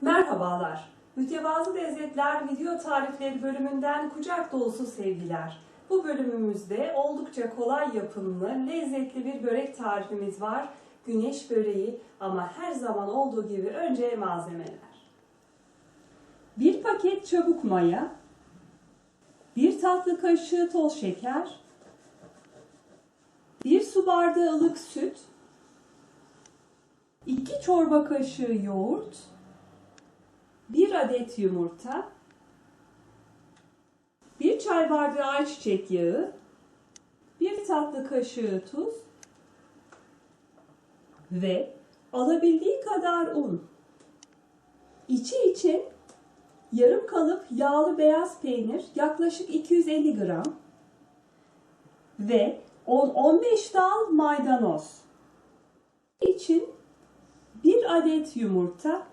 Merhabalar. Mütevazı Lezzetler Video Tarifleri bölümünden kucak dolusu sevgiler. Bu bölümümüzde oldukça kolay yapımlı, lezzetli bir börek tarifimiz var. Güneş böreği ama her zaman olduğu gibi önce malzemeler. Bir paket çabuk maya, bir tatlı kaşığı toz şeker, bir su bardağı ılık süt, 2 çorba kaşığı yoğurt, 1 adet yumurta, 1 çay bardağı ayçiçek yağı, 1 tatlı kaşığı tuz ve alabildiği kadar un. İçi için yarım kalıp yağlı beyaz peynir yaklaşık 250 gram ve 10-15 dal maydanoz. için 1 adet yumurta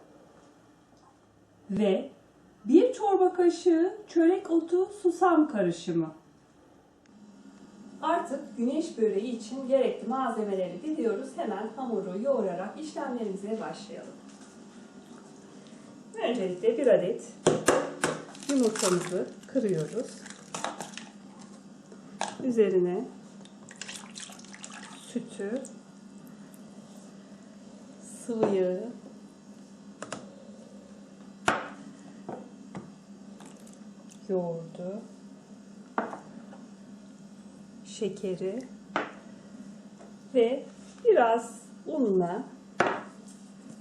ve 1 çorba kaşığı çörek otu susam karışımı. Artık güneş böreği için gerekli malzemeleri biliyoruz. Hemen hamuru yoğurarak işlemlerimize başlayalım. Öncelikle bir adet yumurtamızı kırıyoruz. Üzerine sütü, sıvı yağı, yoğurdu, şekeri ve biraz unla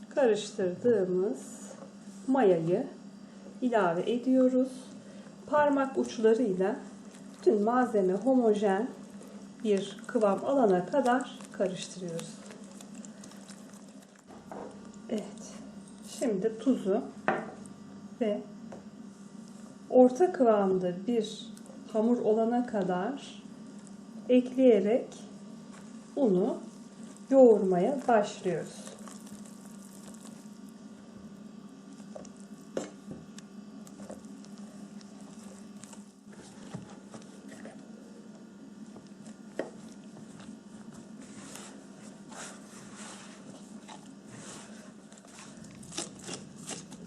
karıştırdığımız mayayı ilave ediyoruz. Parmak uçlarıyla bütün malzeme homojen bir kıvam alana kadar karıştırıyoruz. Evet. Şimdi tuzu ve orta kıvamda bir hamur olana kadar ekleyerek unu yoğurmaya başlıyoruz.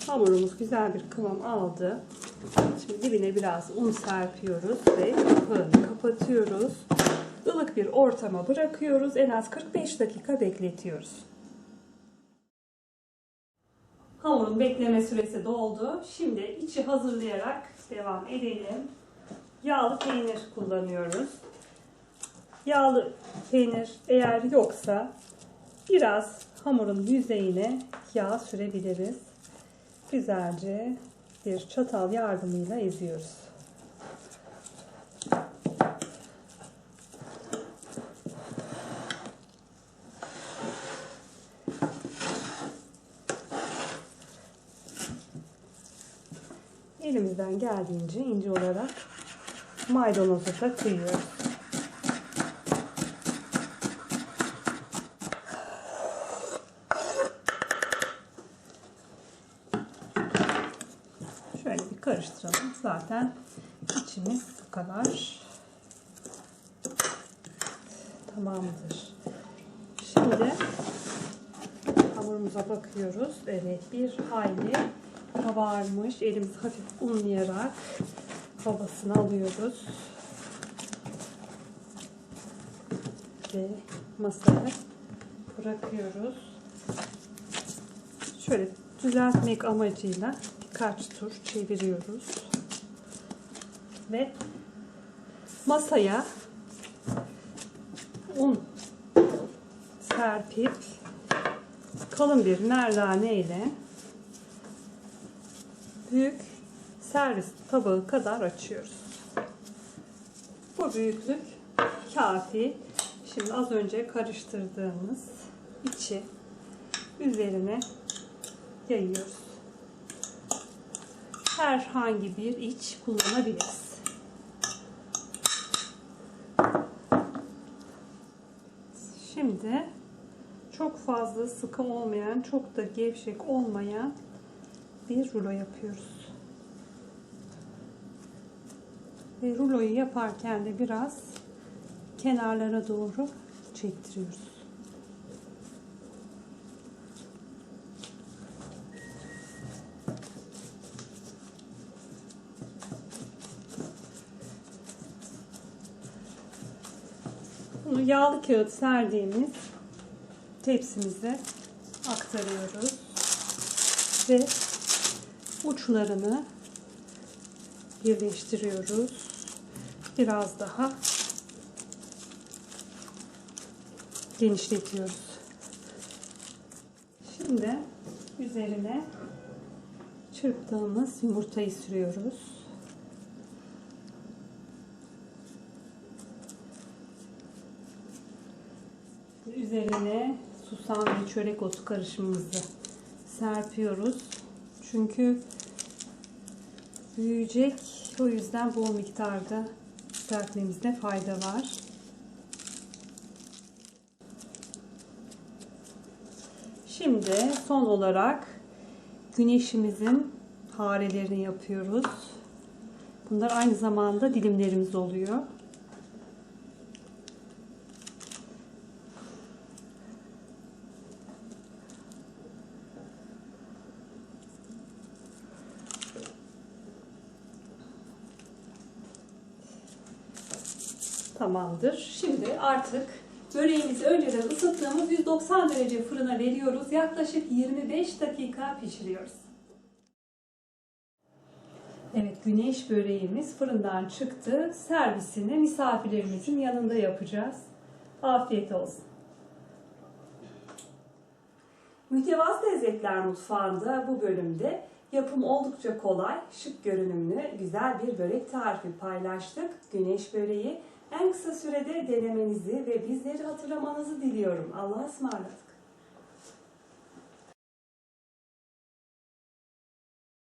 Hamurumuz güzel bir kıvam aldı. Şimdi dibine biraz un serpiyoruz ve kapağını kapatıyoruz. Ilık bir ortama bırakıyoruz. En az 45 dakika bekletiyoruz. Hamurun bekleme süresi doldu. Şimdi içi hazırlayarak devam edelim. Yağlı peynir kullanıyoruz. Yağlı peynir eğer yoksa biraz hamurun yüzeyine yağ sürebiliriz. Güzelce bir çatal yardımıyla eziyoruz. Elimizden geldiğince ince olarak maydanozu da kıyıyoruz. Şöyle bir karıştıralım. Zaten içimiz bu kadar tamamdır. Şimdi hamurumuza bakıyoruz. Evet bir hayli kabarmış. Elimizi hafif unlayarak havasını alıyoruz. Ve masaya bırakıyoruz. Şöyle düzeltmek amacıyla birkaç tur çeviriyoruz. Ve masaya un serpip kalın bir merdane ile büyük servis tabağı kadar açıyoruz. Bu büyüklük kafi. Şimdi az önce karıştırdığımız içi üzerine yayıyoruz. Herhangi bir iç kullanabiliriz. Şimdi çok fazla sıkı olmayan, çok da gevşek olmayan bir rulo yapıyoruz. Ve ruloyu yaparken de biraz kenarlara doğru çektiriyoruz. Yağlı kağıt serdiğimiz tepsimize aktarıyoruz ve uçlarını birleştiriyoruz. Biraz daha genişletiyoruz. Şimdi üzerine çırptığımız yumurtayı sürüyoruz. Üzerine susam ve çörek otu karışımımızı serpiyoruz. Çünkü büyüyecek. O yüzden bol miktarda serpmemizde fayda var. Şimdi son olarak güneşimizin harelerini yapıyoruz. Bunlar aynı zamanda dilimlerimiz oluyor. Tamamdır. Şimdi artık böreğimizi önceden ısıttığımız 190 derece fırına veriyoruz. Yaklaşık 25 dakika pişiriyoruz. Evet güneş böreğimiz fırından çıktı. Servisini misafirlerimizin yanında yapacağız. Afiyet olsun. Mütevazı Lezzetler Mutfağı'nda bu bölümde yapım oldukça kolay, şık görünümlü, güzel bir börek tarifi paylaştık. Güneş böreği en kısa sürede denemenizi ve bizleri hatırlamanızı diliyorum. Allah'a ısmarladık.